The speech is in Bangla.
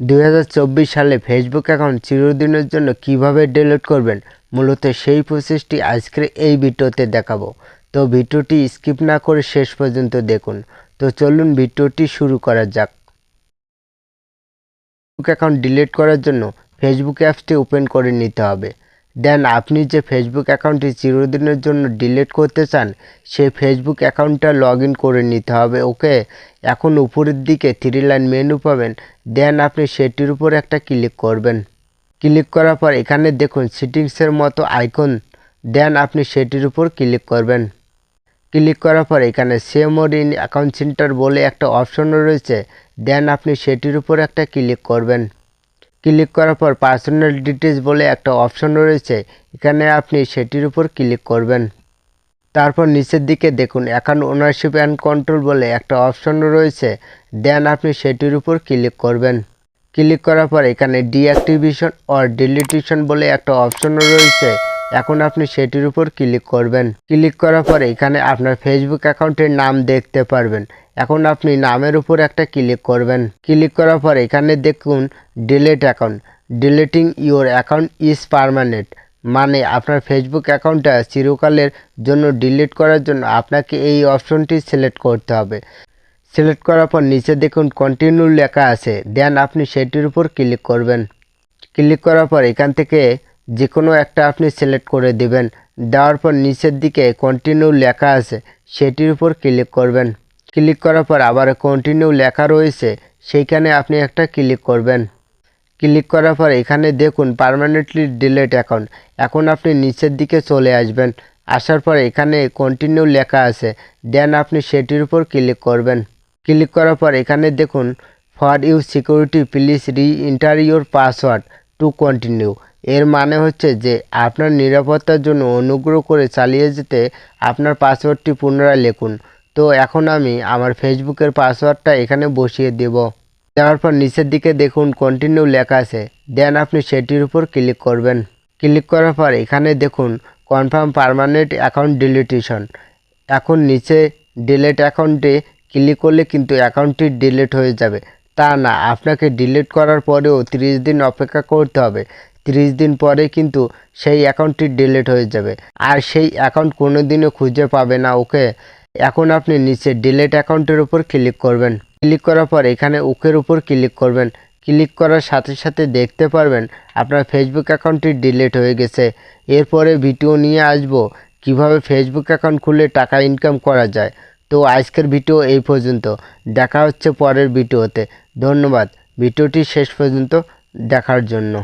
দু হাজার চব্বিশ সালে ফেসবুক অ্যাকাউন্ট চিরদিনের জন্য কীভাবে ডিলিট করবেন? মূলত সেই প্রসেসটি আজকের এই ভিডিওতে দেখাবো। তো ভিডিওটি স্কিপ না করে শেষ পর্যন্ত দেখুন। তো চলুন ভিডিওটি শুরু করা যাক। ফেসবুক অ্যাকাউন্ট ডিলিট করার জন্য ফেসবুক অ্যাপসটি ওপেন করে নিতে হবে। দেন আপনি যে ফেসবুক অ্যাকাউন্টটি চিরদিনের জন্য ডিলিট করতে চান, সেই ফেসবুক অ্যাকাউন্টটা লগ করে নিতে হবে ওকে এখন উপরের দিকে থ্রি লাইন মেনু পাবেন, দেন আপনি সেটির উপর একটা ক্লিক করবেন। ক্লিক করার পর এখানে দেখুন সিটিংসের মতো আইকন দেন আপনি সেটির উপর ক্লিক করবেন। ক্লিক করার পর এখানে same or in account centre বলে একটা অপশন রয়েছে, দেন আপনি সেটির উপর একটা ক্লিক করবেন। ক্লিক করার পর পার্সোনাল ডিটেলস বলে একটা অপশন রয়েছে। এখানে আপনি সেটির উপর ক্লিক করবেন। তারপর নিচের দিকে দেখুন অ্যাকাউন্ট ওনারশিপ অ্যান্ড কন্ট্রোল বলে একটা অপশন রয়েছে। দেন আপনি সেটির উপর ক্লিক করবেন। ক্লিক করার পর এখানে ডিঅ্যাক্টিভেশন অর ডিলিটেশন বলে একটা অপশন রয়েছে। এখন আপনি সেটির উপর ক্লিক করবেন। ক্লিক করার পর এখানে আপনার ফেসবুক অ্যাকাউন্টের নাম দেখতে পারবেন। এখন আপনি নামের উপর একটা ক্লিক করবেন। ক্লিক করার পর এখানে দেখুন delete account deleting your account is permanent মানে আপনার ফেসবুক অ্যাকাউন্টটা চিরকালের জন্য ডিলিট করার জন্য আপনাকে এই অপশনটি সিলেক্ট করতে হবে। সিলেক্ট করার পর নিচে দেখুন কন্টিনিউ লেখা আছে। দেন আপনি সেটির উপর ক্লিক করবেন। ক্লিক করার পর এখান থেকে যে কোনো একটা আপনি সিলেক্ট করে দিবেন। দেওয়ার পর নিচের দিকে কন্টিনিউ লেখা আছে। সেটির উপর ক্লিক করবেন। ক্লিক করার পর আবার কন্টিনিউ লেখা রয়েছে, সেইখানে আপনি একটা ক্লিক করবেন। ক্লিক করার পর এখানে দেখুন পারমানেন্টলি ডিলেট অ্যাকাউন্ট এখন আপনি নিচের দিকে চলে আসবেন, আসার পর এখানে কন্টিনিউ লেখা আছে দেন আপনি সেটির উপর ক্লিক করবেন। ক্লিক করার পর এখানে দেখুন for you security please reenter your password to continue এর মানে হচ্ছে যে আপনার নিরাপত্তার জন্য অনুগ্রহ করে চালিয়ে যেতে আপনার পাসওয়ার্ডটি পুনরায় লিখুন। তো এখন আমি আমার ফেসবুকের পাসওয়ার্ডটা এখানে বসিয়ে দেব। দেওয়ার পর নিচের দিকে দেখুন কন্টিনিউ লেখা আছে। দেন আপনি সেটির উপর ক্লিক করবেন। ক্লিক করার পর এখানে দেখুন কনফার্ম পারমানেন্ট অ্যাকাউন্ট ডিলিটেশন এখন নিচে ডিলেট অ্যাকাউন্টে ক্লিক করলে কিন্তু অ্যাকাউন্টটি ডিলিট হয়ে যাবে। তা না, আপনাকে ডিলিট করার পরেও 30 দিন অপেক্ষা করতে হবে। 30 দিন পরে কিন্তু সেই অ্যাকাউন্টটি ডিলিট হয়ে যাবে। আর সেই অ্যাকাউন্ট কোনো দিনও খুঁজে পাবে না ওকে এখন আপনি নিচে ডিলেট অ্যাকাউন্টের উপর ক্লিক করবেন। ক্লিক করার পর এখানে ওকের উপর ক্লিক করবেন। ক্লিক করার সাথে সাথে দেখতে পারবেন আপনার ফেসবুক অ্যাকাউন্টটি ডিলিট হয়ে গেছে। এরপরে ভিডিও নিয়ে আসব কীভাবে ফেসবুক অ্যাকাউন্ট খুলে টাকা ইনকাম করা যায়। তো আজকের ভিডিও এই পর্যন্ত। দেখা হচ্ছে পরের ভিডিওতে ধন্যবাদ। ভিডিওটি শেষ পর্যন্ত দেখার জন্য।